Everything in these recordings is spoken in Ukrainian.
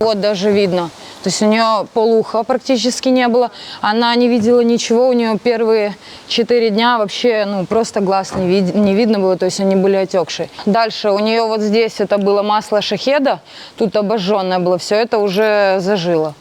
Вот даже видно. То есть у нее полуха практически не было. Она не видела ничего. У нее первые четыре дня вообще ну, просто глаз не, вид- не видно было. То есть они были отекшие. Дальше у нее вот здесь это было масло шахеда. Тут обожженное было. Все это уже зажило.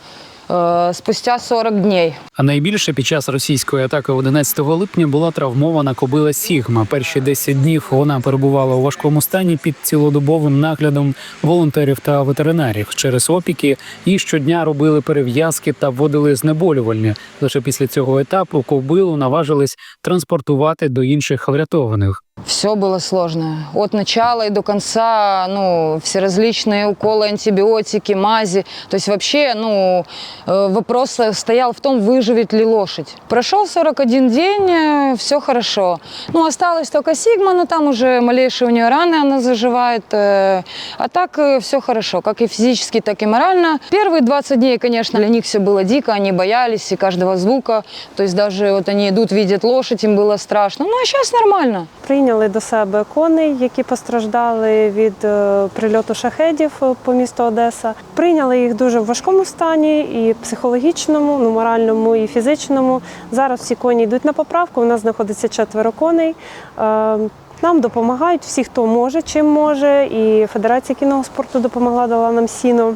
Э, Спустя 40 дней А найбільше під час російської атаки 11 липня була травмована кобила Сігма. Перші 10 днів вона перебувала у важкому стані під цілодобовим наглядом волонтерів та ветеринарів. Через опіки їй щодня робили перев'язки та вводили знеболювальні. Лише після цього етапу кобилу наважились транспортувати до інших врятованих. Все было сложно. От начала и до конца, ну, все различные уколы, антибиотики, мази. То есть вообще, ну, э, вопрос стоял в том, выживет ли лошадь. Прошел 41 день, все хорошо. Ну, осталась только Сигма, но там уже малейшие у нее раны, она заживает. э, А так все хорошо, как и физически, так и морально. Первые 20 дней, конечно, для них все было дико, они боялись и каждого звука. То есть даже вот они идут, видят лошадь, им было страшно. Ну, а сейчас нормально. Прийняли до себе коней, які постраждали від е, прильоту шахедів е, по місту Одеса. Прийняли їх дуже в важкому стані, і психологічному, ну, моральному, і фізичному. Зараз всі коні йдуть на поправку. У нас знаходиться четверо коней. Е, Нам допомагають всі, хто може, чим може. І Федерація кінного спорту допомогла, дала нам сіно.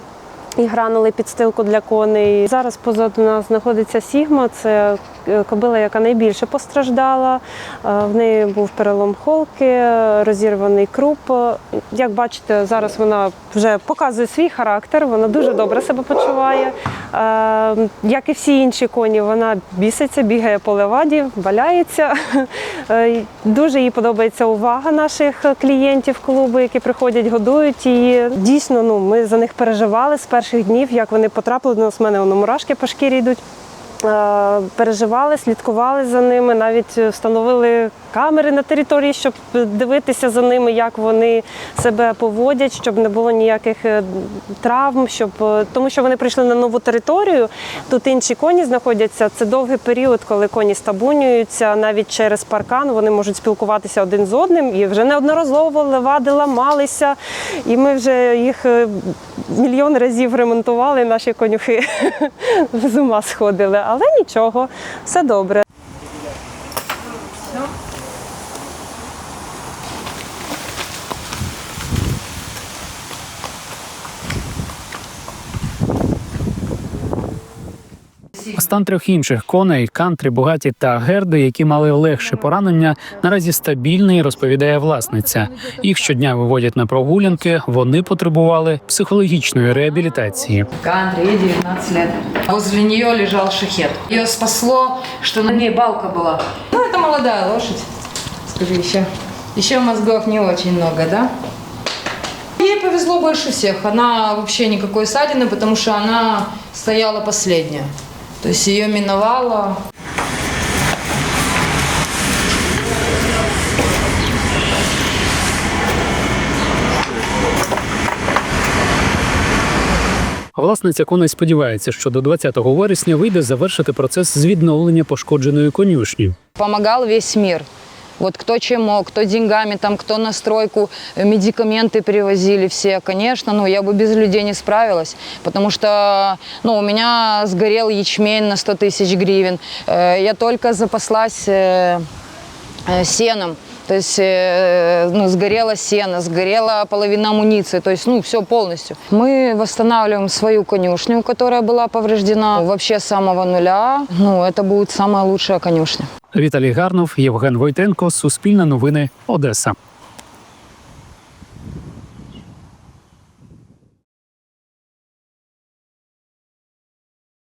І гранули підстилку для коней. Зараз позаду нас знаходиться Сігма. Це кобила, яка найбільше постраждала. Е, В неї був перелом холки, розірваний круп. Як бачите, зараз вона вже показує свій характер. Вона дуже добре себе почуває. Е, Як і всі інші коні, вона біситься, бігає по леваді, валяється. Е, Дуже їй подобається увага наших клієнтів клубу, які приходять, годують її. Дійсно, ну ми за них переживали з перших днів, як вони потрапили до нас. У мене воно мурашки по шкірі йдуть. Е, Переживали, слідкували за ними, навіть встановили камери на території, щоб дивитися за ними, як вони себе поводять, щоб не було ніяких е, травм, щоб е, тому, що вони прийшли на нову територію. Тут інші коні знаходяться. Це довгий період, коли коні стабунюються. Навіть через паркан вони можуть спілкуватися один з одним і вже неодноразово левади ламалися. І ми вже їх е, мільйон разів ремонтували. Наші конюхи з ума сходили. Але нічого, все добре. Стан трьох інших коней кантрі, бугаті та герди, які мали легше поранення, наразі стабільний, розповідає власниця. Їх щодня виводять на прогулянки. Вони потребували психологічної реабілітації. Кантри, ей 19 лет. Возле нее лежал шахет. Ее спасло, что на ней балка была. Ну, это молодая лошадь. Скажи еще. Еще мозгов не очень много, да? Ей повезло больше всех. Она вообще никакой ссадины, потому что она стояла последняя. То есть ее миновала. Власниця коней сподівається, що до 20 вересня вийде завершити процес з відновлення пошкодженої конюшні. Помагав весь мир. Вот кто чем мог, кто деньгами, там, кто на стройку, э, медикаменты привозили все. Конечно, ну, я бы без людей не справилась, потому что ну, у меня сгорел ячмень на 100 тысяч гривен. Э, Я только запаслась э, сеном. То есть ну, сгорело сено, сгорела половина амуниции, то есть ну, все полностью. Мы восстанавливаем свою конюшню, которая была повреждена вообще с самого нуля. Ну, это будет самая лучшая конюшня. Віталій Гарнов, Євген Войтенко, Суспільне новини, Одеса.